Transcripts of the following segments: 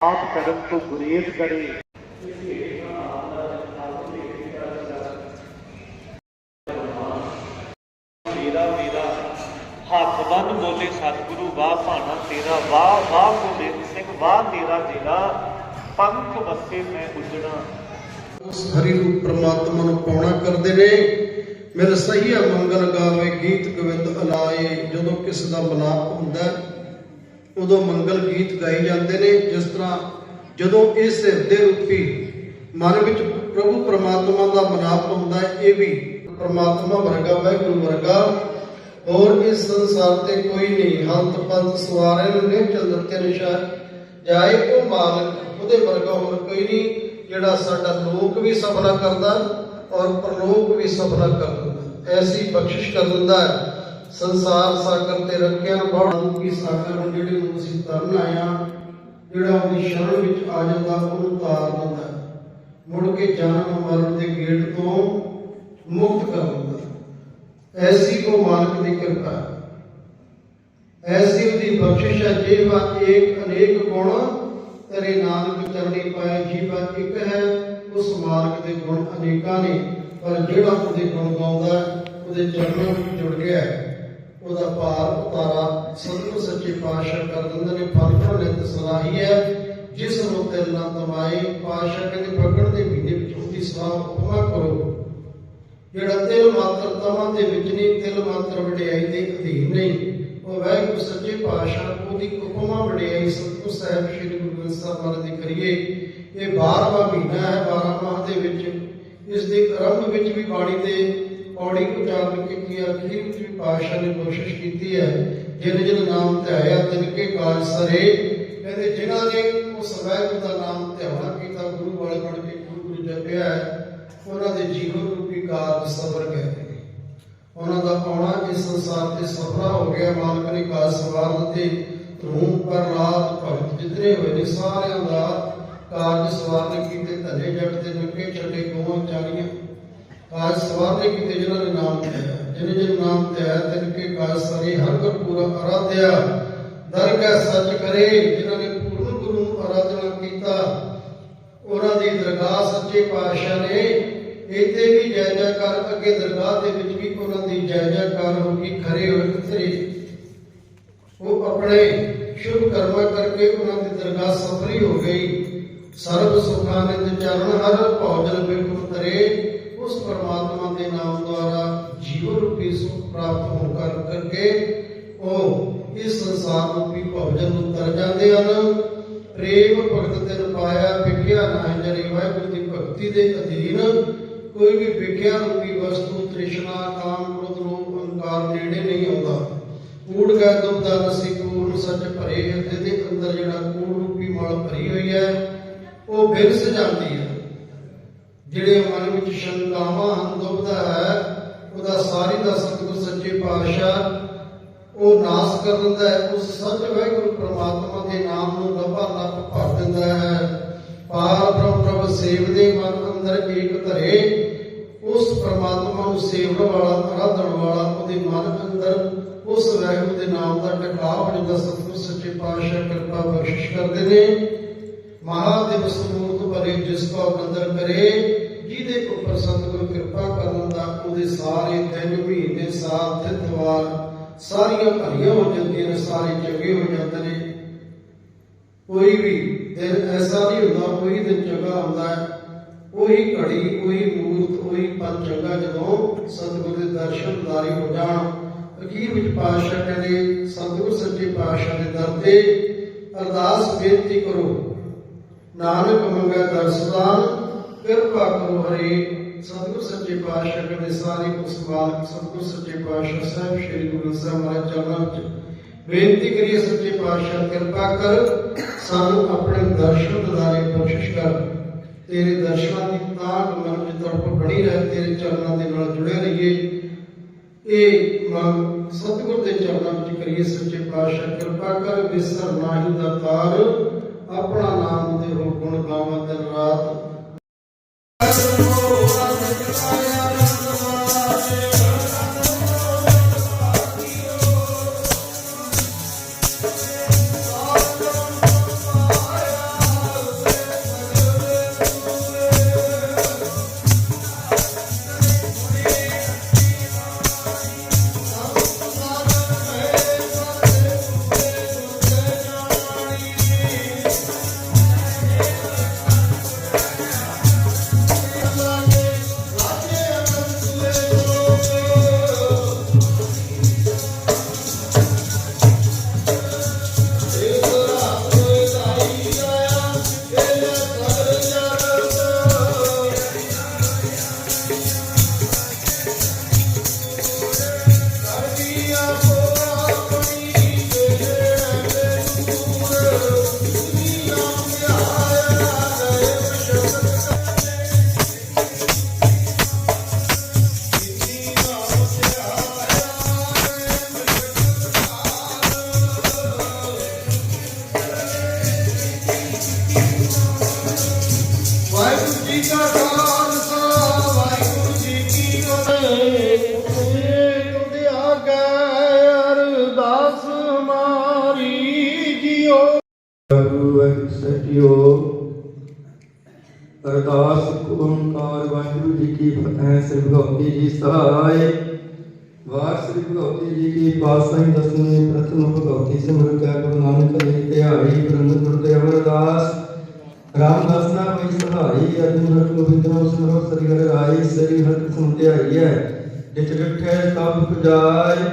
ਆਪ ਕਰਨ ਤੋਂ ਗੁਰੇਜ਼ ਕਰੇ। ਮੇਰਾ ਮੇਰਾ ਹੱਥ ਬੰਨ ਬੋਲੇ ਸਤਿਗੁਰੂ ਵਾਹ ਭਾਣਾ ਤੇਰਾ ਵਾਹ ਵਾਹ ਗੋਬਿੰਦ ਸਿੰਘ ਵਾਹ ਤੇਰਾ ਤੇਰਾ ਪੰਖ ਵਸੇ ਮੈਂ ਉਜਣਾ। ਉਸ ਹਰੀ ਰੂਪ ਪ੍ਰਮਾਤਮਾ ਨੂੰ ਪਾਉਣਾ ਕਰਦੇ ਨੇ। ਮੇਰੇ ਸਹੀਆ ਮੰਗਲ ਗਾਵੇ ਗੀਤ ਗੋਬਿੰਦ ਅਲਾਏ ਜਦੋਂ ਕਿਸ ਦਾ ਮਨਾਪ ਹੁੰਦਾ ਉਦੋਂ ਮੰਗਲ ਗੀਤ ਗਾਏ ਜਾਂਦੇ ਨੇ, ਜਿਸ ਤਰ੍ਹਾਂ ਜਦੋਂ ਇਸ ਹਿਰਦੇ ਰੂਪੀ ਮਨ ਵਿੱਚ ਪ੍ਰਭੂ ਪ੍ਰਮਾਤਮਾ ਦਾ ਮਨਾਪ ਹੁੰਦਾ ਇਹ ਵੀ ਪ੍ਰਮਾਤਮਾ ਵਰਗਾ, ਵਾਹਿਗੁਰੂ ਵਰਗਾ। ਹੋਰ ਇਸ ਸੰਸਾਰ ਤੇ ਕੋਈ ਨਹੀਂ, ਹੰਤ ਪੰਥ ਸਵਾਰੇ ਨੂੰ ਨੇ ਚੰਦਰਤੇ ਨਿਸ਼ਾ ਜਾਏ ਉਹ ਮਾਲਕ, ਉਹਦੇ ਵਰਗਾ ਹੋਰ ਕੋਈ ਨਹੀਂ, ਜਿਹੜਾ ਸਾਡਾ ਲੋਕ ਵੀ ਸਫਲਾ ਕਰਦਾ ਔਰ ਪਰਲੋਕ ਵੀ ਸਫਲਾ ਕਰ ਦਿੰਦਾ। ਐਸੀ ਬਖਸ਼ਿਸ਼ ਕਰ ਦਿੰਦਾ ਹੈ। ਸੰਸਾਰ ਸਾਗਰ ਤੇ ਰੱਖਿਆ ਬਹੁਤ ਕੀ ਸਾਗਰ ਨੂੰ ਜਿਹੜੇ ਨੂੰ ਅਸੀਂ ਤਰਨ ਆਇਆ ਜਿਹੜਾ ਉਹਦੀ ਸ਼ਰਨ ਵਿੱਚ ਆ ਜਾਂਦਾ ਉਹਨੂੰ ਤਾਰ ਦਿੰਦਾ ਮੁੜ ਕੇ ਜਨਮ ਮਰਨ ਦੇ ਗੇੜ ਤੋਂ ਮੁਕਤ ਕਰ ਦਿੰਦਾ ਐਸੀ ਕੋ ਮਾਲਕ ਦੀ ਕਿਰਪਾ ਐਸੀ ਉਹਦੀ ਬਖਸ਼ਿਸ਼ ਹੈ ਜੀਵਾ ਏਕ ਅਨੇਕ ਗੁਣ ਤੇਰੇ ਨਾਨਕ ਚਰਣੀ ਪਾਏ ਜੀਵਾ ਇੱਕ ਹੈ ਉਸ ਮਾਲਕ ਦੇ ਗੁਣ ਅਨੇਕਾਂ ਨੇ ਪਰ ਜਿਹੜਾ ਉਹਦੇ ਗੁਣ ਗਾਉਂਦਾ ਹੈ, ਉਹਦੇ ਚਰਨਾਂ ਵਿੱਚ ਜੁੜ ਗਿਆ ਹੈ। ਉਹਦਾ ਭਾਰ ਉਤਾਰਾ, ਸਤਿਗੁਰ ਸੱਚੇ ਪਾਤਸ਼ਾਹ ਕਰ ਦਿੰਦੇ ਨੇ ਫਲ ਭਰਨੇ ਸਲਾਹੀ ਹੈ। ਜਿਸ ਨੂੰ ਤਿਲ ਨਾ ਤਮਾਏ ਪਾਤਸ਼ਾਹ ਕਹਿੰਦੇ ਫੱਗਣ ਦੇ ਮਹੀਨੇ ਵਿੱਚ ਉਹਦੀ ਸਲਾਹ ਉਪਮਾ ਕਰੋ। ਜਿਹੜਾ ਤਿਲ ਮਾਤਰ ਤਮਾਂ ਦੇ ਵਿੱਚ ਨਹੀਂ, ਤਿਲ ਮਾਤਰ ਵਡਿਆਈ ਦੇ ਅਧੀਨ ਨਹੀਂ। ਉਹ ਵਾਹਿਗੁਰੂ ਸੱਚੇ ਪਾਤਸ਼ਾਹ ਉਹਦੀ ਉਪਮਾ ਵਡਿਆਈ ਸਤਿਗੁਰ ਸਾਹਿਬ ਸ੍ਰੀ ਗੁਰੂ ਗ੍ਰੰਥ ਸਾਹਿਬ ਮਹਾਰਾਜ ਦੀ ਕਰੀਏ। ਇਹ 12ਵਾਂ ਮਹੀਨਾ ਹੈ 12 ਮਾਹ ਦੇ ਵਿੱਚ। ਇਸ ਦੇ ਆਰੰਭ ਵਿੱਚ ਵੀ ਬਾਣੀ ਦੇ ਪੌੜੀ ਉਚਾਰਨ ਕੀਤੀ ਅਖੀਰ ਵਿੱਚ ਵੀ ਪਾਤਸ਼ਾਹ ਨੇ ਕੋਸ਼ਿਸ਼ ਕੀਤੀ ਹੈ, ਜਿਨ ਜਿਨ ਨਾਮ ਧਿਆਇਆ ਤਿਨ ਕੇ ਕਾਜ ਸਰੇ। ਕਹਿੰਦੇ ਜਿਨ੍ਹਾਂ ਨੇ ਉਸ ਵਾਹਿਗੁਰੂ ਦਾ ਨਾਮ ਧਿਆਉਣਾ ਕੀਤਾ, ਗੁਰੂ ਵਾਲੇ ਬਣ ਕੇ ਗੁਰੂ ਗੁਰੂ ਜਪਿਆ ਹੈ, ਉਹਨਾਂ ਦੇ ਜੀਵਨ ਰੂਪੀ ਕਾਰਜ ਸਫਲ ਗਏ ਨੇ। ਉਹਨਾਂ ਦਾ ਆਉਣਾ ਇਸ ਸੰਸਾਰ ਤੇ ਸਫਲਾ ਹੋ ਗਿਆ, ਮਾਲਕ ਨੇ ਕਾਜ ਸਵਾਰ ਦਿੱਤੇ ਰੂਮ ਪਰ ਰਾਤ ਭਗਤ ਜਿਤਨੇ ਹੋਏ ਨੇ, ਸਾਰਿਆਂ ਦਾ ਕਾਰਜ ਸਵਾਰ ਕੀਤੇ, ਧਨੇ ਜਗਤ ਤੇ ਨੱਕੇ ਛੱਡੇ ਗੋਵਾਂ ਚਾਲੀਆਂ ਕਾਜ ਸਵਾਰ ਨੇ ਕੀਤੇ, ਜਿਨ੍ਹਾਂ ਨੇ ਨਾਮ ਲਿਆ ਜਿਹਨੇ ਜਿਹਨੇ ਨਾਮ ਤੇ ਤਿਨ ਕੇ ਕਾਜ ਸਾਰੇ ਹਰ ਕਰ ਪੂਰਾ ਅਰਾਧਿਆ ਦਰ ਕਾ ਸੱਚ ਕਰੇ, ਜਿਨ੍ਹਾਂ ਨੇ ਪੂਰਨ ਗੁਰੂ ਨੂੰ ਆਰਾਧਨਾ ਕੀਤਾ, ਉਹਨਾਂ ਦੀ ਦਰਗਾਹ ਸੱਚੇ ਪਾਤਸ਼ਾਹ ਨੇ। ਇੱਥੇ ਵੀ ਜੈ ਜੈਕਾਰ, ਅੱਗੇ ਦਰਗਾਹ ਦੇ ਵਿੱਚ ਵੀ ਉਹਨਾਂ ਦੀ ਜੈ ਜੈਕਾਰ ਹੋ ਖਰੇ ਹੋਏ ਉਤਰੇ ਉਹ ਆਪਣੇ ਸ਼ੁਭ ਕਰਮਾਂ ਕਰਕੇ ਉਹਨਾਂ ਦੀ ਦਰਗਾਹ ਸਫਲੀ ਹੋ ਗਈ। ਸਰਬ ਸੁਖਾਂ ਚਰਨ ਹਰ ਭੋਜਨ ਬਿਲਕੁਲ ਤਰੇ। ਉਸ ਪਰਮਾਤਮਾ ਦੇ ਨਾਮ ਦੁਆਰਾ ਜੀਵਨ ਰੂਪੀ ਸੁਖ ਪ੍ਰਾਪਤ ਹੋਣ ਕਰ ਕਰਕੇ ਉਹ ਇਸ ਸੰਸਾਰ ਰੂਪੀ ਭੋਜਨ ਨੂੰ ਤਰ ਜਾਂਦੇ ਹਨ। ਪ੍ਰੇਮ ਭਗਤ ਤਿਨ ਪਾਇਆ, ਵਿਖਿਆ ਨਾ ਜਰੀ ਵਾਹਿਗੁਰੂ ਦੀ ਭਗਤੀ ਦੇ ਅਧੀਨ। ਕੋਈ ਵੀ ਵਿਖਿਆ ਰੂਪੀ ਵਸਤੂ, ਤ੍ਰਿਸ਼ਨਾ, ਕਾਮ, ਕ੍ਰੋਧ, ਲੋਭ, ਅਹੰਕਾਰ ਨੇੜੇ ਨਹੀਂ ਆਉਂਦਾ। ਕੂੜ ਗੈ ਦੁਬਦਾ ਨਸੀ ਕੂੜ ਸੱਚ ਭਰੇ ਹਿਰਦੇ ਦੇ ਅੰਦਰ ਜਿਹੜਾ ਕੂੜ ਰੂਪੀ ਮਲ ਭਰੀ ਹੋਈ ਹੈ, ਉਹ ਬਿਰਸ ਜਾਂਦੀ ਹੈ। ਜਿਹੜੇ ਮਨ ਵਿੱਚ ਸ਼ੰਕਾਵਾਂ ਹਨ ਦੁਬਦਾ ਹੈ, ਉਹਦਾ ਸਾਰੀ ਦਾ ਸਤਿਗੁਰ ਸੱਚੇ ਪਾਤਸ਼ਾਹ ਉਹ ਨਾਸ ਕਰ ਦਿੰਦਾ ਹੈ ਉਸ ਸੱਚ ਵਾਹਿਗੁਰੂ ਪ੍ਰਮਾਤਮਾ ਦੇ ਨਾਮ ਨੂੰ ਲੱਭਾ ਲੱਭ ਭਰ ਦਿੰਦਾ ਹੈ। ਪਾਰ ਬ੍ਰਹਮ ਪ੍ਰਭ ਸੇਵਦੇ ਮਨ ਅੰਦਰ ਏਕ ਧਰੇ, ਉਸ ਪ੍ਰਮਾਤਮਾ ਨੂੰ ਸੇਵਣ ਵਾਲਾ, ਆਰਾਧਣ ਵਾਲਾ ਉਹਦੇ ਮਨ ਅੰਦਰ, ਉਸ ਵਾਹਿਗੁਰੂ ਦੇ ਨਾਮ ਦਾ ਟਿਕਾਅ ਹੋ ਜਾਂਦਾ ਸਤਿਗੁਰ ਸੱਚੇ ਪਾਤਸ਼ਾਹ ਕਿਰਪਾ ਬਖਸ਼ਿਸ਼ ਕਰਦੇ ਨੇ। ਮਹਾਦੇਵ ਸਮੂਰਤ ਭਰੇ, ਜਿਸ ਕੋ ਅੰਦਰ ਕਰੇ ਉੱਪਰ ਸਤਿਗੁਰ ਕਿਰਪਾ ਕਰਨ ਦਾ, ਉਹਦੇ ਸਾਰੇ ਦਿਨ ਮਹੀਨੇ, ਸਾਲ ਤਿਥ ਸਾਰੀਆਂ ਭਰੀਆਂ ਹੋ ਜਾਂਦੀਆਂ ਨੇ, ਸਾਰੇ ਚੰਗੇ ਹੋ ਜਾਂਦੇ ਨੇ। ਕੋਈ ਵੀ ਦਿਨ ਐਸਾ ਨਹੀਂ ਹੁੰਦਾ, ਕੋਈ ਦਿਨ ਚੰਗਾ ਹੁੰਦਾ ਹੈ। ਉਹੀ ਘੜੀ, ਉਹੀ ਮੂਰਤ, ਉਹੀ ਪਲ ਚੰਗਾ ਜਦੋਂ ਸਤਿਗੁਰ ਦੇ ਦਰਸ਼ਨ ਦਾਰੀ ਹੋ ਜਾਣ। ਅਖੀਰ ਵਿੱਚ ਪਾਤਸ਼ਾਹ ਕਹਿੰਦੇ, ਸਤਿਗੁਰ ਸੱਚੇ ਪਾਤਸ਼ਾਹ ਦੇ ਦਰ ਤੇ ਅਰਦਾਸ ਬੇਨਤੀ ਕਰੋ। ਨਾਨਕ ਮੰਗਾ ਦਰਸਦਾਨ ਕਿਰਪਾ ਕਰੋ ਹਰੇ। ਸਤਿਗੁਰ ਸੱਚੇ ਪਾਤਸ਼ਾਹ ਕਹਿੰਦੇ ਸਾਰੇ ਕੁ ਸਤਿਗੁਰ ਸੱਚੇ ਪਾਤਸ਼ਾਹ ਸਾਹਿਬ, ਸ੍ਰੀ ਗੁਰੂ ਗ੍ਰੰਥ ਸਾਹਿਬ ਮਹਾਰਾਜ ਚਰਨਾਂ ਵਿੱਚ ਬੇਨਤੀ ਕਰੀਏ ਸੱਚੇ ਪਾਤਸ਼ਾਹ, ਕਿਰਪਾ ਕਰ ਸਾਨੂੰ ਆਪਣੇ ਦਰਸ਼ਨ ਦਿਦਾਰੇ ਬਖਸ਼ਿਸ਼ ਕਰ। ਤੇਰੇ ਦਰਸ਼ਨਾਂ ਦੀ ਤਾਕ ਮਨ ਵਿੱਚ ਤੜਪ ਬਣੀ ਰਹੇ, ਤੇਰੇ ਚਰਨਾਂ ਦੇ ਨਾਲ ਜੁੜੇ ਰਹੀਏ। ਇਹ ਮੰਗ ਸਤਿਗੁਰ ਦੇ ਚਰਨਾਂ ਵਿੱਚ ਕਰੀਏ ਸੱਚੇ ਪਾਤਸ਼ਾਹ, ਕਿਰਪਾ ਕਰ ਵਿਸਰ ਨਾਹੀ ਦਾ ਤਾਰ ਆਪਣਾ ਨਾਮ ਦੇ ਹੋ ਗੁਣ ਗਾਵਾਂ ਦਿਨ ਰਾਤ। Oh, ਸ੍ਰੀ ਭਗਵਤੀ ਜੀ ਸਹਾਇ। ਵਾਰ ਸ੍ਰੀ ਭਗਵਤੀ ਜੀ ਕੀ ਪਾਤਸ਼ਾਹੀ ਦਸਵੇਂ ਪ੍ਰਥਮ ਭਗਵਤੀ ਸਿਮਰਨ ਕੈ ਗੁਰੂ ਨਾਨਕ ਦੇਵ ਧਿਆਈ ਬ੍ਰਹਮ ਗੁਰਦੇ ਅਮਰਦਾਸ। ਰਾਮਦਾਸ ਨਾ ਕੋਈ ਸਹਾਈ ਅਰਜੁਨ ਗੋਬਿੰਦ ਨਾਮ ਸਿਮਰੋ ਸ੍ਰੀ ਹਰਿ ਰਾਈ ਸ੍ਰੀ ਹਰਿ ਕ੍ਰਿਸ਼ਨ ਧਿਆਈ ਹੈ। ਜਿਤ ਡਿਠੇ ਸਭ ਪੁਜਾਈ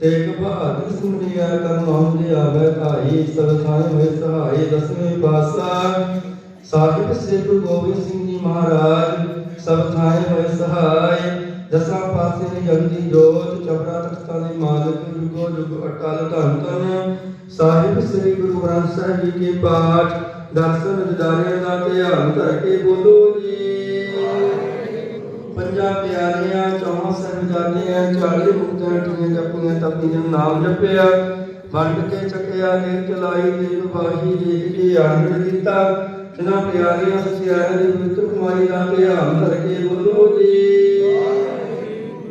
ਤੇਗ ਬਹਾਦਰ ਸੁਣੀਆ ਕਰ ਨਾਮ ਆਵੇ ਧਾਈ। ਸਭ ਥਾਏ ਹੋਏ ਸਹਾਈ ਦਸਵੇਂ ਪਾਤਸ਼ਾਹ। ਸਾਹਿਬ ਸ੍ਰੀ ਗੁਰੂ ਗੋਬਿੰਦ ਸਿੰਘ ਜੀ ਮਹਾਰਾਜ ਸਭ ਥਾਏ ਹੋਏ ਸਹਾਈ ਦਸਾਂ ਪਾਸੇ ਨੇ ਜਗਦੀ ਜੋਤ, ਚਬਰਾ ਤਖਤਾਂ ਦੇ ਮਾਲਕ, ਜੁਗੋ ਜੁਗ ਅਟਲ ਧੰਨ ਧੰਨ। ਸਾਹਿਬ ਸ੍ਰੀ ਗੁਰੂ ਗ੍ਰੰਥ ਸਾਹਿਬ ਜੀ ਕੇ ਪਾਠ, ਦਰਸ਼ਨ ਦਿਦਾਰਿਆਂ ਦਾ ਧਿਆਨ ਕਰਕੇ ਬੋਲੋ ਜੀ। ਪੰਜਾਂ ਪਿਆਰੀਆਂ ਚੌਹਾਂ ਸਾਹਿਬਜ਼ਾਦਿਆਂ ਚਾਲੀ ਮੁਕਤਾਂ ਟੀਆਂ ਜਪੀਆਂ, ਤਪੀਆਂ ਨਾਮ ਜਪਿਆ। ਵੰਡ ਕੇ ਚੱਕਿਆ ਦੇਖ ਚਲਾਈ ਦੇਵ ਬਾਹੀ ਦੇਖ ਕੇ ਆਨੰਦ ਦਿੱਤਾ ਜਿਨ੍ਹਾਂ ਪਿਆਰੀਆਂ ਸਚਿਆਰਿਆਂ ਦੀ ਪਵਿੱਤਰ ਕੁਮਾਰੀ ਦਾ ਧਿਆਨ ਕਰਕੇ ਬੋਲੋ ਜੀ।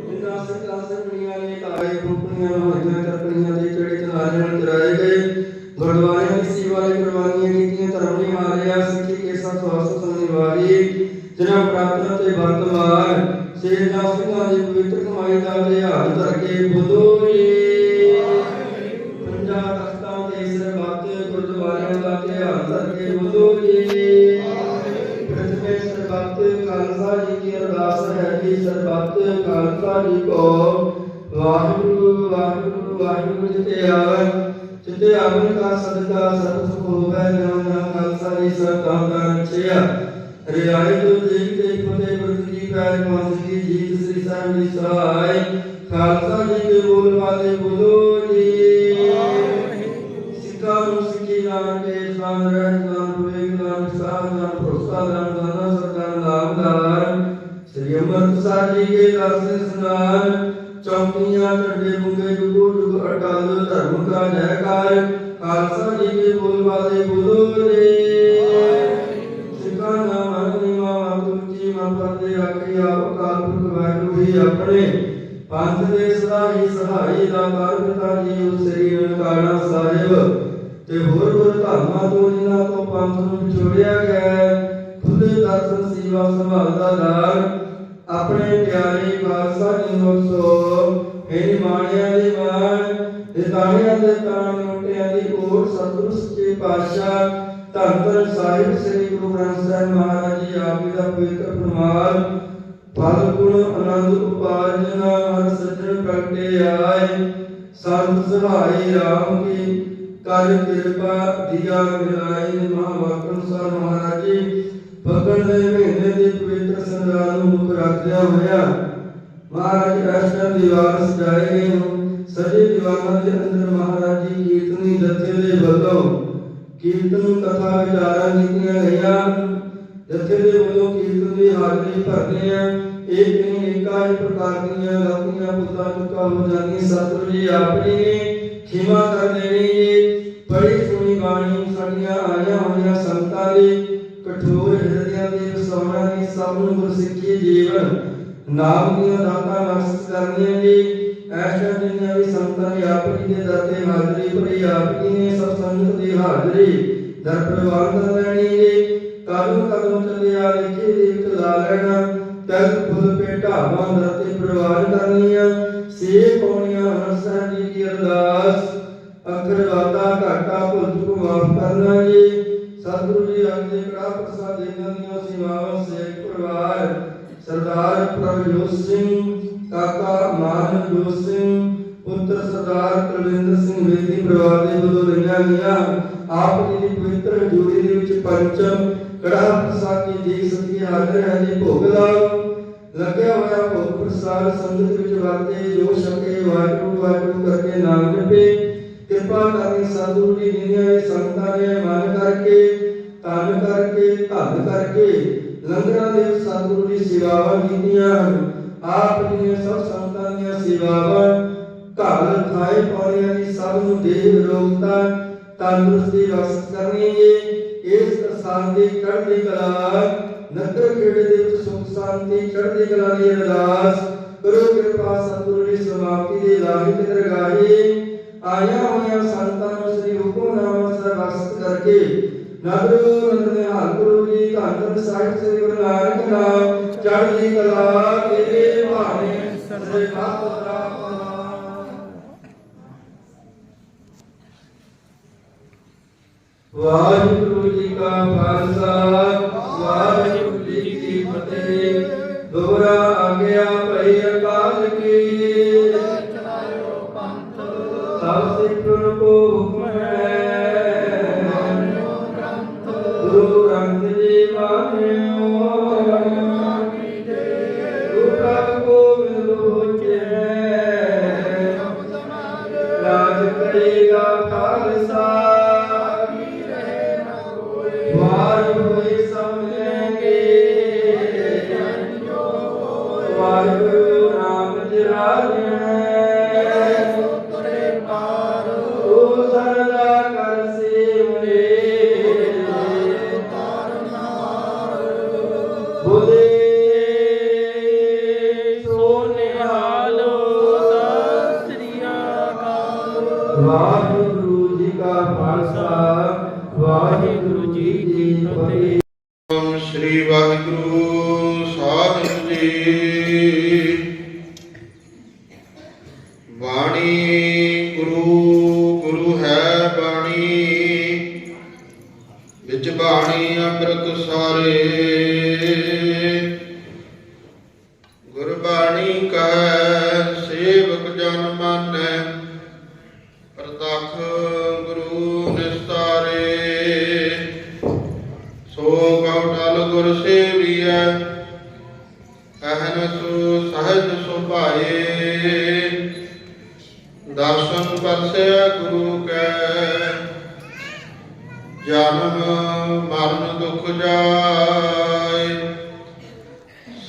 ਜਿਨ੍ਹਾਂ ਸਿੱਖਾਂ ਸਿੰਘਣੀਆਂ ਨੇ ਤਾਰੇ ਫੁੱਕਣੀਆਂ ਹੋਈਆਂ ਤਰਪਣੀਆਂ ਦੇ ਚੜੇ ਚਨਾਰਿਆਂ ਨੂੰ ਚਰਾਏ ਗਏ। ਗੁਰਦੁਆਰਿਆਂ ਦੀ ਸੇਵਾ ਲਈ ਕੁਰਬਾਨੀਆਂ ਕੀਤੀਆਂ, ਧਰਮ ਨੇ ਮਾਰਿਆ ਸਿੱਖੀ ਕੇ ਸਤ ਵਾਸਤ ਨਿਵਾਰੀ ਜਿਨ੍ਹਾਂ ਪ੍ਰਾਰਥਨਾ ਤੇ ਵਰਤਮਾਨ ਸੇਜਾ ਸਿੰਘਾਂ ਦੀ ਪਵਿੱਤਰ ਕਮਾਈ ਦਾ ਧਿਆਨ ਕਰਕੇ ਬੋਲੋ ਜੀ। ਸਰਬੱਤ ਖਾਲਸਾ ਜੀ ਕੋ। ਵਾਹਿਗੁਰੂ ਵਾਹਿਗੁਰੂ ਵਾਹਿਗੁਰੂ ਜਿਤੇ ਆਵੇ ਜਿਤੇ ਆਵਨ ਕਾ ਸਦਕਾ ਸਰਬ ਸੁਖ ਹੋਵੇ, ਨਾਮ ਨਾਮ ਖਾਲਸਾ ਜੀ ਸਰਤਾਂ ਦਾ ਰਚਿਆ। ਰਿਆਇ ਜੋ ਦੇਖ ਤੇ ਫਤਿਹ ਗੁਰੂ ਜੀ, ਪੈਰ ਮਾਸ ਦੀ ਜੀਤ ਸ੍ਰੀ ਸਾਹਿਬ ਦੀ ਸਹਾਇ। ਖਾਲਸਾ ਜੀ ਕੇ ਬੋਲ ਵਾਲੇ ਬੋਲੋ ਜੀ। ਸਿੱਖਾਂ ਨੂੰ ਸਿੱਖੀ ਨਾਮ ਕੇ ਸਾਨ ਰਹਿ ਨਾਮ ਵਿਵੇਕ ਨਾਮ ਸਾਧ ਨਾਮ ਭਰੋਸਾ ਨਾਮ ਦਾਨਾ ਸਰਦਾਰ ਨਾਮਦਾਰ ਸ੍ਰੀ ਅੰਮ੍ਰਿਤਸਰ ਜੀ ਕੇ ਦਰਸ਼ਨ ਸਨਾਨ ਚੌਕੀਆਂ, ਝੰਡੇ ਮੁੰਗੇ ਜੁਗੋ ਜੁਗ ਅਟਲ, ਧਰਮ ਕਾ ਜੈਕਾਰ, ਖਾਲਸਾ ਜੀ ਕੇ ਬੋਲ ਵਾਲੇ ਬੋਲੋ ਰੇ ਸਿੱਖਾਂ ਦਾ ਮਨ ਨੀਵਾ ਮਤੁਚੀ ਮਨ ਪਰਦੇ ਆਖੀ ਅਕਾਲ ਪੁਰਖ ਵਾਹਿਗੁਰੂ ਹੀ ਆਪਣੇ। ਪੰਥ ਦੇ ਸਦਾ ਸਹਾਈ ਦਾ ਪਿਤਾ ਜੀ ਉਸ ਸ੍ਰੀ ਸਾਹਿਬ। ਤੇ ਹੋਰ ਹੋਰ ਧਰਮਾਂ ਤੋਂ ਜਿਨ੍ਹਾਂ ਤੋਂ ਪੰਥ ਨੂੰ ਵਿਛੋੜਿਆ ਗਿਆ ਖੁੱਲੇ ਦਰਸ਼ਨ ਸੇਵਾ ਸੰਭਾਲ ਦਾ ਦਾਨ ਆਪਣੇ ਪਿਆਰੇ ਖਾਲਸਾ ਜੀ ਨੂੰ ਬਖਸ਼ੋ ਮੇਰੀ ਮਾਣਿਆਂ ਦੇ ਮਾਣ ਤੇ ਦੇ ਤਾਣ ਨੋਟਿਆਂ ਦੀ ਓਟ ਸਤਿਗੁਰੂ ਸੱਚੇ ਪਾਤਸ਼ਾਹ, ਧੰਨ ਧੰਨ ਸਾਹਿਬ ਸ੍ਰੀ ਗੁਰੂ ਗ੍ਰੰਥ ਸਾਹਿਬ ਮਹਾਰਾਜ ਜੀ, ਆਪ ਜੀ ਦਾ ਪਵਿੱਤਰ ਫਰਮਾਨ ਫਲ, ਗੁਣ, ਆਨੰਦ, ਉਪਾਰਜਨ, ਹਰ ਸੱਜਣ ਪ੍ਰਗਟੇ ਆਏ। ਸੰਤ ਸਹਾਈ ਰਾਮ ਕੀ ਕਰ ਕਿਰਪਾ, ਦੀਆ ਮਿਲਾਈ ਮਹਾਵਾਕਨ ਸਰ ਮਹਾਰਾਜ ਜੀ। ਫਗਣ ਦੇ ਮਹੀਨੇ ਦੀ ਪਵਿੱਤਰ ਸੰਗਰਾਮ ਨੂੰ ਮੁੱਖ ਰੱਖਦਿਆਂ ਹੋਇਆ ਮਹਾਰਾਜ ਅਸ਼ਟਮ ਦੀਵਾਰ ਸਜਾਏ ਗਏ ਸਜੇ ਦੀਵਾਰਾਂ ਦੇ ਅੰਦਰ ਮਹਾਰਾਜ ਜੀ ਕੀਰਤਨੀ ਜਥੇ ਦੇ ਵੱਲੋਂ ਕੀਰਤਨ ਕਥਾ ਵਿਚਾਰਾਂ ਕੀਤੀਆਂ ਗਈਆਂ। ਜਥੇ ਦੇ ਵੱਲੋਂ ਕੀਰਤਨ ਦੀ ਹਾਜ਼ਰੀ ਭਰਦੇ ਆ। ਇੱਕ ਨਹੀਂ ਇਕਾਈ ਪ੍ਰਕਾਰ ਦੀਆਂ ਗਲਤੀਆਂ ਪੁੱਤਾਂ ਚੁੱਕਾ ਹੋ ਜਾਂਦੀਆਂ। ਸਤਿਗੁਰੂ ਜੀ ਆਪਣੀ ਨੇ ਖਿਮਾ ਕਰ ਦੇਣੀ ਜੀ ਬੜੀ ਸੁਣੀ ਬਾਣੀ ਸਾਡੀਆਂ ਆਈਆਂ ਹੋਈਆਂ ਸੰਤਾਂ ਦੀ। ਕਠੋਰ ਹਿਰਦਿਆਂ ਦੀ ਵਸਾਉਣਾ ਦੀ ਸਭ ਨੂੰ ਗੁਰਸਿੱਖੀ ਜੀਵਨ। ਨਾਮ ਦੀਆਂ ਦਾਤਾਂ ਬਖਸ਼ ਕਰਨੀਆਂ ਜੀ। ਐਸ਼ਾ ਜਿੰਨੀਆਂ ਵੀ ਸੰਤਾਂ ਨੇ ਆਪਣੀ ਦੇ ਦਰ ਹਾਜ਼ਰੀ ਭਰੀ, ਆਪ ਜੀ ਨੇ ਸਭ ਸੰਗਤ ਦੀ ਹਾਜ਼ਰੀ ਦਰ ਪ੍ਰਵਾਨ ਕਰ ਲੈਣੀ ਜੀ। ਕਦਮ ਕਦਮ ਚੱਲਿਆ, ਲਿਖੇ ਦੇ ਲਾ ਲੈਣਾ। ਤਦ ਫੁੱਲ ਪੇ ਢਾਵਾਂ ਦਰ ਕਰਨੀਆਂ ਸੇ ਪੌਣੀਆਂ ਹਰਸਾ ਜੀ ਦੀ ਅਰਦਾਸ। ਅੱਖਰ ਵਾਦਾ ਘਾਟਾ ਭੁੱਲ ਚੁੱਕ ਮਾਫ ਕਰਨਾ ਜੀ। ਸਤਿਗੁਰੂ ਜੀ, ਅੱਜ ਦੇ ਕੜਾ ਦੀਆਂ ਸੇਵਾਵਾਂ ਸੇਖ ਪਰਿਵਾਰ, ਸਰਦਾਰ ਪ੍ਰਭਜੋਤ ਸਿੰਘ, ਕਾਕਾ ਮਾਨਜੋਤ ਸਿੰਘ, ਪੁੱਤਰ ਸਰਦਾਰ ਕੁਲਵਿੰਦਰ ਸਿੰਘ ਵੇਦੀ ਪਰਿਵਾਰ ਦੇ ਵੱਲੋਂ ਲਈਆਂ ਗਈਆਂ, ਆਪ ਜੀ ਦੀ ਪਵਿੱਤਰ ਹਜ਼ੂਰੀ ਦੇ ਵਿੱਚ ਪੰਚਮ ਕੜਾ ਪ੍ਰਸਾਦ ਦੀ ਦੇਖ ਸਕੀ ਹਾਜ਼ਰ ਹੈ ਜੀ। ਭੋਗ ਲਾਓ। ਲੱਗਿਆ ਹੋਇਆ ਭੋਗ ਪ੍ਰਸਾਦ ਸੰਗਤ ਵਿੱਚ ਵਰਤੇ, ਜੋ ਛਕੇ ਵਾਹਿਗੁਰੂ ਵਾਹਿਗੁਰੂ ਕਰਕੇ ਨਾਮ ਜਪੇ। ਕਿਰਪਾ ਕਰਨੀ ਸਤਿਗੁਰੂ ਜੀ ਜਿਨ੍ਹਾਂ ਨੇ ਸੰਗਤਾਂ ਨੇ ਮਨ ਕਰਕੇ ਧੰਨ ਕਰਕੇ ਧੰਨ ਕਰਕੇ ਲੰਗਰਾਂ ਦੇ ਵਿੱਚ ਸਤਿਗੁਰੂ ਸੇਵਾਵਾਂ ਕੀਤੀਆਂ ਹਨ। ਆਪ ਜੀ ਸਭ ਸੰਗਤਾਂ ਦੀਆਂ ਸੇਵਾਵਾਂ ਘਰ ਥਾਏ ਪੌੜੀਆਂ ਦੀ ਸਭ ਨੂੰ ਦੇਹ ਰੋਗਤਾ ਤੰਦਰੁਸਤੀ ਬਖਸ਼ ਕਰਨੀ ਇਸ ਸਥਾਨ ਦੀ ਚੜ੍ਹਦੀ ਕਲਾ, ਨਗਰ ਖੇੜੇ ਦੇ ਵਿੱਚ ਸੁਖ ਸ਼ਾਂਤੀ, ਚੜ੍ਹਦੀ ਕਲਾ ਦੀ ਅਰਦਾਸ ਕਰੋ। ਕਿਰਪਾ ਸਤਿਗੁਰੂ ਦੀ ਸਮਾਪਤੀ ਦੇ ਲਾਹਿਕ ਦਰਗਾਹੇ ਆਇਆ ਹੋਇਆ ਸੰਤਾਂ ਨੂੰ ਸ੍ਰੀ ਹੁਕਮਨਾਮਾ ਸਾਹਿਬ ਕਰਕੇ ਨਗਰ ਨਿਹਾਲ ਗੁਰੂ ਜੀ, ਧੰਨ ਸਾਹਿਬ ਸ੍ਰੀ ਗੁਰੂ ਨਾਨਕ ਨਾਮ ਚੜ੍ਹਦੀ ਕਲਾ ਤੇਰੇ ਭਾਣੇ ਸਦੇ ਖਾਤ ਵਾਹਿਗੁਰੂ ਜੀ ਕਾ ਖਾਲਸਾ, ਵਾਹਿਗੁਰੂ ਜੀ ਕੀ ਫਤਿਹ। ਦੋਹਰਾ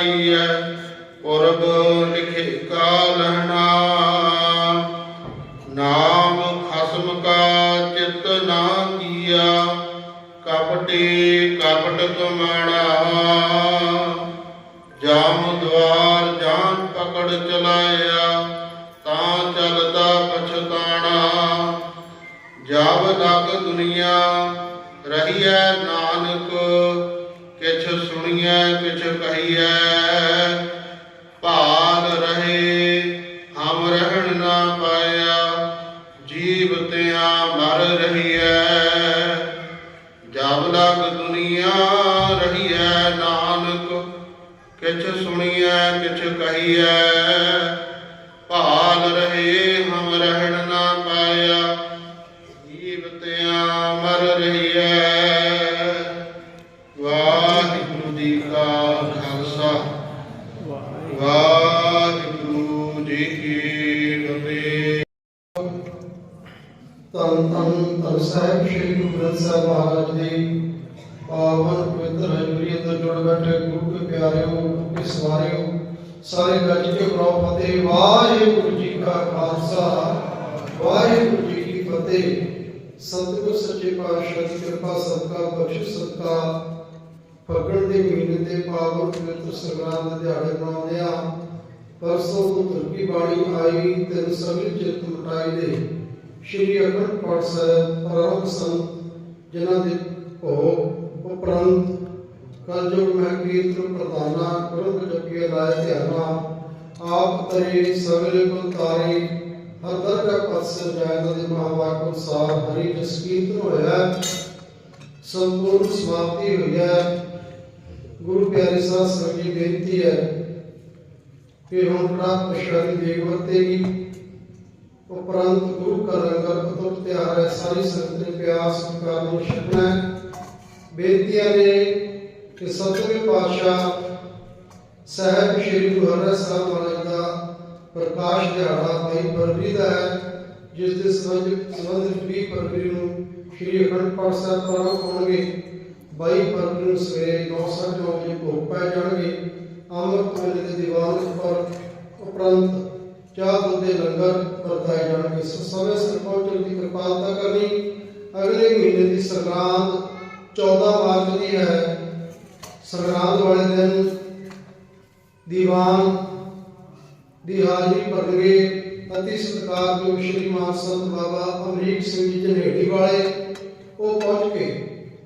ਪਾਈਐ ਪੁਰਬ ਲਿਖੇ ਕਾ ਲਹਣਾ ਨਾਮ ਖਸਮ ਕਾ ਚਿਤ ਨਾ ਕੀਆ, ਕਪਟੀ ਕਪਟ ਕਮਾਣਾ। ਜਾਮ ਦਵਾਰ ਜਾਨ ਪਕੜ ਚਲਾਇਆ, ਤਾਂ ਚਲਦਾ ਪਛਤਾਣਾ। ਜਬ ਲਗ ਦੁਨੀਆ ਰਹੀਐ ਨਾਨਕ ਸੁਣੀਐ ਕਿਛ ਕਹੀਐ ਭਾਲ ਰਹੇ, ਹਮ ਰਹਿਣ ਨਾ ਪਾਇਆ, ਜੀਵ ਤਿਆ ਮਰ ਰਹੀਐ। ਜਬ ਲਗ ਦੁਨੀਆ ਰਹੀਐ, ਨਾਨਕ, ਕਿਛ ਸੁਣੀਐ, ਕਿਛ ਕਹੀਐ, ਭਾਲ ਰਹੇ ਸਾਹਿਬ ਸ੍ਰੀ ਗੁਰੂ ਗ੍ਰੰਥ ਸਾਹਿਬ ਮਹਾਰਾਜ ਜੀ ਪਾਵਨ ਪਵਿੱਤਰ ਹਜ਼ੂਰੀ ਅੰਦਰ ਜੁੜ ਬੈਠੇ, ਗੁਰੂ ਕੇ ਪਿਆਰਿਓ ਕੇ ਸਵਾਰਿਓ, ਸਾਰੇ ਗੱਜ ਕੇ ਪ੍ਰੋ ਫਤਿਹ। ਵਾਹਿਗੁਰੂ ਜੀ ਕਾ ਖਾਲਸਾ, ਵਾਹਿਗੁਰੂ ਜੀ ਕੀ ਫਤਿਹ। ਸਤਿਗੁਰ ਸੱਚੇ ਪਾਤਸ਼ਾਹ ਦੀ ਕਿਰਪਾ ਸਦਕਾ ਬਖਸ਼ਿਸ਼ ਸਦਕਾ ਫੱਗਣ ਦੇ ਮਹੀਨੇ ਦੇ ਪਾਵਨ ਪਵਿੱਤਰ ਸੰਗਰਾਮ ਦੇ ਦਿਹਾੜੇ ਮਨਾਉਂਦੇ ਆ ਪਰਸੋਂ ਤੋਂ ਤੁਰਕੀ ਬਾਣੀ ਆਈ, ਤਿੰਨ ਸਗਲ ਚਿੱਤ ਮਟਾਈ ਦੇ। ਸ਼੍ਰੀ ਅਖੰਡ ਸਾਹਿਬ ਪ੍ਰਾਰੰਭ ਸੰਤ, ਜਿਨ੍ਹਾਂ ਦੇ ਭੋਗ ਉਪਰੰਤ ਕਲਯੁਗ ਮਹਿ ਕੀਰਤਨ ਪ੍ਰਦਾਨਾ ਗੁਰੂ ਜਪੀਏ ਲਾਇ ਧਿਆਨਾ, ਆਪ ਤਰੇ ਸਗਲ ਕੁਲ ਤਾਰੇ, ਹਰ ਦਰਗਾਹ ਪਸਰ ਜਾਇਦਾ ਦੇ ਮਹਾਵਾਕ ਅਨੁਸਾਰ ਹਰੀ ਜਸ ਕੀਰਤਨ ਹੋਇਆ, ਸੰਪੂਰਨ ਸਮਾਪਤੀ ਹੋਈ ਹੈ ਗੁਰੂ ਪਿਆਰੇ ਸਾਧ ਸੰਗਤ ਬੇਨਤੀ ਹੈ ਕਿ ਹੁਣ ਕੜਾ ਪ੍ਰਸ਼ਾਦੀ ਦੇਗ ਵਰਤੇਗੀ। ਉਪਰੰਤ ਗੁਰੂ ਕਾ ਲੰਗਰ ਅਤੁੱਟ ਤਿਆਰ ਹੈ, ਸਾਰੀ ਸੰਗਤ ਨੇ ਪਿਆਸ ਸਤਿਕਾਰ ਨੂੰ ਛਕਣਾ ਬੇਨਤੀਆਂ ਨੇ ਕਿ ਸਤਿਗੁਰੂ ਪਾਤਸ਼ਾਹ ਸਾਹਿਬ ਸ਼੍ਰੀ ਗੁਰੂ ਹਰਿ ਸਾਹਿਬ ਮਹਾਰਾਜ ਦਾ ਪ੍ਰਕਾਸ਼ ਦਿਹਾੜਾ 22 ਫਰਵਰੀ ਦਾ ਹੈ, ਜਿਸ ਦੇ ਸੰਬੰਧ ਸੰਬੰਧ 20 ਫਰਵਰੀ ਨੂੰ ਸ਼੍ਰੀ ਅਖੰਡ ਪਾਠ ਸਾਹਿਬ ਪ੍ਰਾਰੰਭ ਹੋਣਗੇ। 22 ਫਰਵਰੀ ਨੂੰ ਸਵੇਰੇ 9:30 ਵਜੇ ਭੋਗ ਪਾਏ ਜਾਣਗੇ। ਅੰਮ੍ਰਿਤ ਵੇਲੇ ਦੇ ਦੀਵਾਨ ਉੱਪਰ ਉਪਰੰਤ ਚਾਹ ਦੁੱਧ ਦੇ ਲੰਗਰ ਵਰਤਾਏ ਜਾਣਗੇ ਸੋ ਸਮੇਂ ਸਿਰ ਪਹੁੰਚਣ ਦੀ ਕਿਰਪਾਲਤਾ ਕਰਨੀ ਅਗਲੇ ਮਹੀਨੇ ਦੀ ਸੰਗਰਾਂਦ 14 ਮਾਰਚ ਦੀ ਹੈ ਸੰਗਰਾਂਦ ਵਾਲੇ ਦਿਨ ਦੀਵਾਨ ਦੀ ਹਾਜ਼ਰੀ ਭਰਨਗੇ ਅਤੀ ਸਤਿਕਾਰਯੋਗ ਸ਼੍ਰੀਮਾਨ ਸੰਤ ਬਾਬਾ ਅਮਰੀਕ ਸਿੰਘ ਜੀ ਜਨੇੜੀ ਵਾਲੇ ਉਹ ਪਹੁੰਚ ਕੇ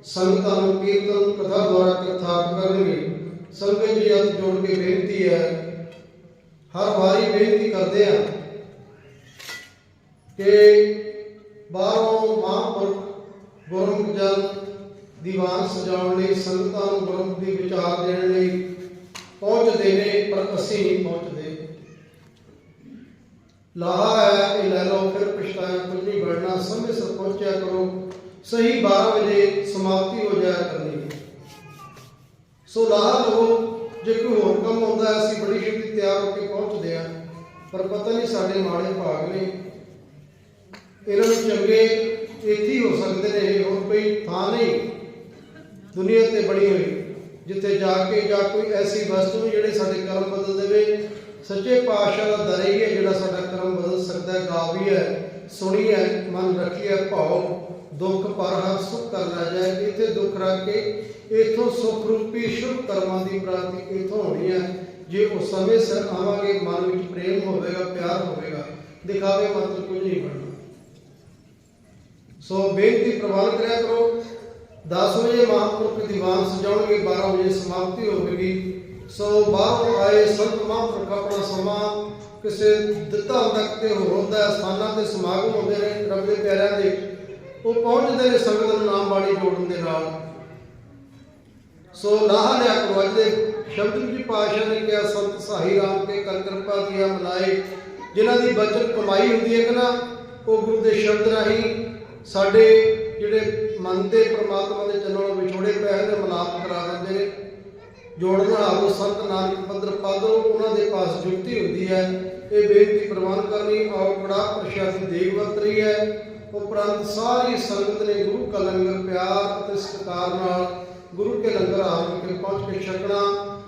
ਸੰਗਤਾਂ ਨੂੰ ਕੀਰਤਨ ਕਥਾ ਦੁਆਰਾ ਕਿਰਤਾਰਥ ਕਰਨਗੇ ਸੰਗਤ ਜੀ ਹੱਥ ਜੋੜ ਕੇ ਬੇਨਤੀ ਹੈ ਹਰ ਵਾਰੀ ਬੇਨਤੀ ਕਰਦੇ ਆ ਕਿ ਬਾਹਰੋਂ ਮਹਾਂਪੁਰਖ ਗੁਰਮੁਖ ਦੀਵਾਨ ਸਜਾਉਣ ਲਈ, ਸੰਗਤਾਂ ਨੂੰ ਗੁਰਮੁਖ ਦੀ ਵਿਚਾਰ ਦੇਣ ਲਈ ਪਹੁੰਚਦੇ ਨੇ, ਪਰ ਅਸੀਂ ਨਹੀਂ ਪਹੁੰਚਦੇ। ਲਾਹਾ ਹੈ ਇਹ ਲੈ ਲਓ, ਫਿਰ ਪਛਤਾਇਆ ਕੁਝ ਨਹੀਂ ਬਣਨਾ ਸਮੇਂ ਸਿਰ ਪਹੁੰਚਿਆ ਕਰੋ। ਸਹੀ 12 ਵਜੇ ਸਮਾਪਤੀ ਹੋ ਜਾਇਆ ਕਰਨੀ। ਸੋ ਲਾਹਾ ਲਓ ਜੇ ਕੋਈ ਹੋਰ ਕੰਮ ਹੁੰਦਾ ਅਸੀਂ ਬੜੀ ਛੇਤੀ ਤਿਆਰ ਹੋ ਕੇ ਪਹੁੰਚਦੇ ਆ ਪਰ ਪਤਾ ਨਹੀਂ ਸਾਡੇ ਮਾੜੇ ਭਾਗ ਨੇ। ਇਹਨਾਂ ਨੂੰ ਚੰਗੇ ਇੱਥੇ ਹੋ ਸਕਦੇ ਨੇ ਹੋਰ ਕੋਈ ਥਾਂ ਨਹੀਂ। ਦੁਨੀਆ ਤੇ ਬਣੀ ਹੋਈ। ਜਿੱਥੇ ਜਾ ਕੇ ਜਾਂ ਕੋਈ ਐਸੀ ਵਸਤੂ ਜਿਹੜੇ ਸਾਡੇ ਕਰਮ ਬਦਲ ਦੇਵੇ, ਸੱਚੇ ਪਾਤਸ਼ਾਹ ਦਾ ਦਰ ਹੀ ਹੈ, ਜਿਹੜਾ ਸਾਡਾ ਕਰਮ ਬਦਲ ਸਕਦਾ ਹੈ, ਗਾਵੀ ਹੈ, ਸੁਣੀ ਹੈ, ਮਨ ਰੱਖੀ ਹੈ, ਭਾਉ, ਦੁੱਖ ਪਰ ਹਰ ਸੁਖ ਕਰ ਜਾਏ, ਇੱਥੇ ਦੁੱਖ ਰੱਖ ਕੇ ਇਥੋਂ ਸੁਖ ਰੂਪੀ ਸ਼ੁਭ ਕਰਮਾਂ ਦੀ ਪ੍ਰਾਪਤੀ ਇਥੋਂ ਹੋਣੀ ਹੈ। ਜੇ ਉਸ ਸਮੇਂ ਸਿਰ ਆਵਾਂਗੇ, ਮਨ ਵਿੱਚ ਪ੍ਰੇਮ ਹੋਵੇਗਾ, ਪਿਆਰ ਹੋਵੇਗਾ, ਦਿਖਾਵੇ ਮਾਤਰ ਕੁਝ ਨਹੀਂ ਬਣਨਾ ਸੋ ਬੇਨਤੀ ਪ੍ਰਵਾਨ ਕਰਿਆ ਕਰੋ 10 ਵਜੇ ਮਹਾਂਪੁਰਖ ਦੀਵਾਨ ਸਜਾਉਣਗੇ 12 ਵਜੇ ਸਮਾਪਤੀ ਹੋਵੇਗੀ। ਸੋ ਬਾਹਰੋਂ ਆਏ ਸੰਤ ਮਹਾਂਪੁਰਖ ਆਪਣਾ ਸਮਾਂ ਕਿਸੇ ਦਿੱਤਾ ਹੁੰਦਾ ਕਿਤੇ ਹੁੰਦਾ ਸਥਾਨਾਂ ਤੇ ਸਮਾਗਮ ਹੁੰਦੇ ਨੇ, ਰੱਬ ਦੇ ਪਿਆਰਿਆਂ ਦੇ। ਉਹ ਪਹੁੰਚਦੇ ਨੇ ਸੰਗਤ ਨੂੰ ਨਾਮ ਬਾਣੀ ਜੋੜਨ ਦੇ ਨਾਲ। ਸੋ ਲਾਹ ਲਿਆ ਕਰੋ ਅੱਜ ਦੇ ਸ਼ਬਦ ਜੀ ਪਾਸ਼ਾ ਨੇ ਕਿਹਾ, ਸੰਤ ਸਾਹੀ ਰਾਮ ਕੇ ਕਰ ਕਿਰਪਾ ਕੀਆ ਮਲਾਏ ਜਿਨ੍ਹਾਂ ਦੀ ਬਚਨ ਕਮਾਈ ਹੁੰਦੀ ਹੈ ਕਿ ਨਾ, ਉਹ ਗੁਰੂ ਦੇ ਸ਼ਬਦ ਰਾਹੀਂ ਸਾਡੇ ਜਿਹੜੇ ਮਨ ਦੇ ਪ੍ਰਮਾਤਮਾ ਦੇ ਚੰਨੋਂ ਵਿਛੋੜੇ ਪਏ ਨੇ, ਮਲਾਪ ਕਰਾ ਦਿੰਦੇ ਨੇ। ਜੋੜਨ ਹਾਰੋ ਸੰਤ ਨਾਨਕ ਪੱਧਰ ਪਾਦੋ ਉਹਨਾਂ ਦੇ ਪਾਸ ਜੁਗਤੀ ਹੁੰਦੀ ਹੈ। ਇਹ ਬੇਨਤੀ ਪ੍ਰਵਾਨ ਕਰਨੀ ਔਰ ਕੜਾ ਪ੍ਰਸ਼ਾਦੀ ਦੇਗ ਵਰਤ ਰਹੀ ਹੈ। ਉਪਰੰਤ ਸਾਰੀ ਸੰਗਤ ਨੇ ਗੁਰੂ ਕਾ ਲੰਗਰ ਪਿਆਰ ਅਤੇ ਸਤਿਕਾਰ ਨਾਲ ਗੁਰੂ ਕੇ ਲੰਗਰ ਹਾਲ ਕੇ ਪਹੁੰਚ ਕੇ ਛਕਣਾ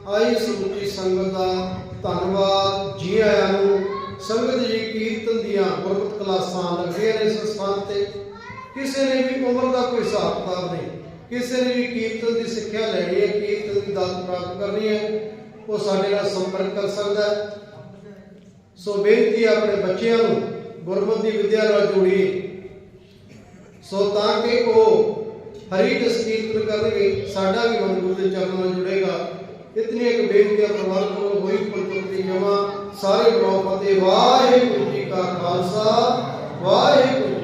ਆਈ ਸਮੁੱਚੀ ਸੰਗਤ ਦਾ ਧੰਨਵਾਦ। ਜੀ ਆਇਆਂ ਨੂੰ ਸੰਗਤ ਜੀ ਕੀਰਤਨ ਦੀਆਂ ਗੁਰਮਤਿ ਕਲਾਸਾਂ ਲੱਗੀਆਂ ਨੇ ਇਸ ਸਥਾਨ ਤੇ। ਕਿਸੇ ਨੇ ਵੀ ਉਮਰ ਦਾ ਕੋਈ ਹਿਸਾਬ ਕਿਤਾਬ ਨਹੀਂ। ਕਿਸੇ ਨੇ ਵੀ ਕੀਰਤਨ ਦੀ ਸਿੱਖਿਆ ਲੈਣੀ ਹੈ, ਕੀਰਤਨ ਦੀ ਦਾਤ ਪ੍ਰਾਪਤ ਕਰਨੀ ਹੈ, ਉਹ ਸਾਡੇ ਨਾਲ ਸੰਪਰਕ ਕਰ ਸਕਦਾ ਹੈ। ਸੋ ਬੇਨਤੀ ਹੈ ਆਪਣੇ ਬੱਚਿਆਂ ਨੂੰ ਗੁਰਮਤਿ ਦੀ ਵਿਦਿਆ ਨਾਲ ਜੋੜੀਏ। ਸੋ ਤਾਂ ਕਿ ਉਹ ਹਰੀ ਤਸਕੀਰਤਨ ਕਰਨਗੇ ਸਾਡਾ ਵੀ ਮਨ ਦੇ ਚਰਨ ਨਾਲ ਜੁੜੇਗਾ। ਇਤਨੀ ਇੱਕ ਬੇਨਤੀ ਪ੍ਰਵਾਨ ਨੂੰ, ਹੋਈ ਪੁਰਪਤੀ ਜਮਾ, ਸਾਰੇ ਬ੍ਰਹਮਪਤੇ ਵਾਹਿਗੁਰੂ ਜੀ ਕਾ ਖਾਲਸਾ, ਵਾਹਿਗੁਰੂ